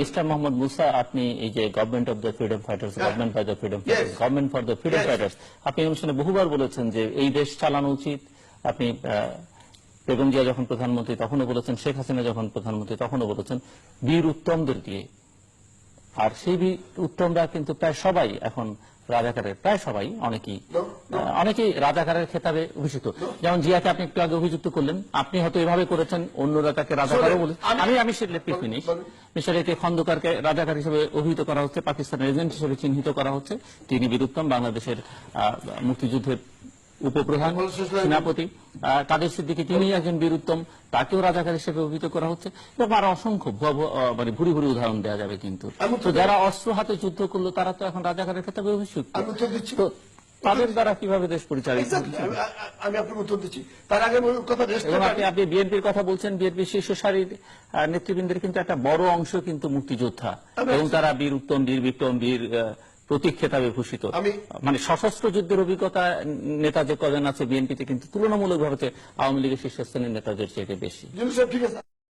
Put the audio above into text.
Mister Mohammad Musa আপনি এই যে government of the freedom fighters government by the freedom fighters government for the freedom fighters আপনি অনুষ্ঠানে বহুবার বলেছেন যে এই দেশ চালানো উচিত। আপনি বেগম জিয়া যখন প্রধানমন্ত্রী তখনও বলেছেন শেখ হাসিনা যখন প্রধানমন্ত্রী তখনও বলেছেন বীর উত্তমদের দিয়ে। আর সেই বীর উত্তমরা কিন্তু প্রায় সবাই এখন রাজাকারের প্রায় সবাই অনেকেই. অনেকেই রাজাকারের খেতাবে অভিযুক্ত। যেমন জিয়াকে আপনি একটু আগে অভিযুক্ত করলেন আপনি হয়তো এভাবে করেছেন অন্য রাজাকে রাজাকারও বলে আমি- আমি সেটি ফিনিশ। মিস্টার একে খন্দকারকে রাজাকার হিসেবে অভিহিত করা হচ্ছে পাকিস্তানের এজেন্ট হিসেবে চিহ্নিত করা হচ্ছে। তিনি বীরুত্তম বাংলাদেশের মুক্তিযুদ্ধের উপপ্রধান। সেনাপতি কাদের সিদ্দিকি তিনি একজন বীরুত্তম তাকেও রাজাকার হিসেবে অভিহিত করা হচ্ছে। এরকম আরও অসংখ্য মানে ভুরি ভুরি উদাহরণ দেওয়া যাবে কিন্তু। তো যারা অস্ত্র হাতে যুদ্ধ করল তারা তো এখন রাজাকারের ক্ষেত্রে অভিযুক্ত তাদের দ্বারা কীভাবে দেশ পরিচালিত আমি- আপনাকে উত্তর দিচ্ছি। তার আগে কথা আপনি বিএনপির কথা বলছেন বিএনপি শীর্ষ সারির নেতৃবৃন্দের কিন্তু একটা বড় অংশ কিন্তু মুক্তিযোদ্ধা। এবং তারা বীর উত্তম বীর বিক্রম বীর প্রতীক খেতাবে ভূষিত। মানে সশস্ত্র যুদ্ধের অভিজ্ঞতা নেতা যে কজন আছে বিএনপিতে কিন্তু তুলনামূলকভাবে আওয়ামী লীগের শীর্ষস্থানীয় নেতাদের চেয়ে বেশি। ঠিক আছে।